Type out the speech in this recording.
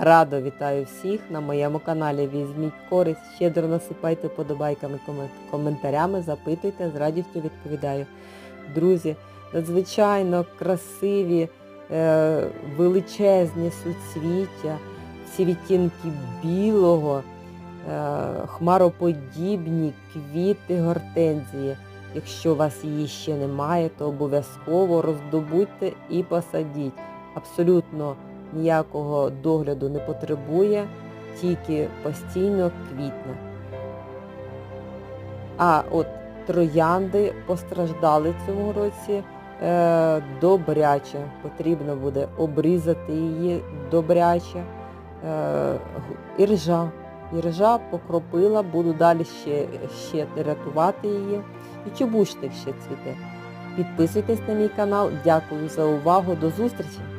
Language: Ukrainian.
Радо вітаю всіх на моєму каналі. Візьміть користь, щедро насипайте подобайками, коментарями, запитуйте, з радістю відповідаю. Друзі, надзвичайно красиві, е, величезні суцвіття, всі відтінки білого, е, хмароподібні квіти гортензії. Якщо у вас її ще немає, то обов'язково роздобудьте і посадіть. Абсолютно ніякого догляду не потребує, тільки постійно квітне. А от троянди постраждали цьому році е, добряче. Потрібно буде обрізати її добряче. Е, іржа. Іржа покропила, буду далі ще, ще рятувати її. І чубушник ще цвіте. Підписуйтесь на мій канал. Дякую за увагу. До зустрічі!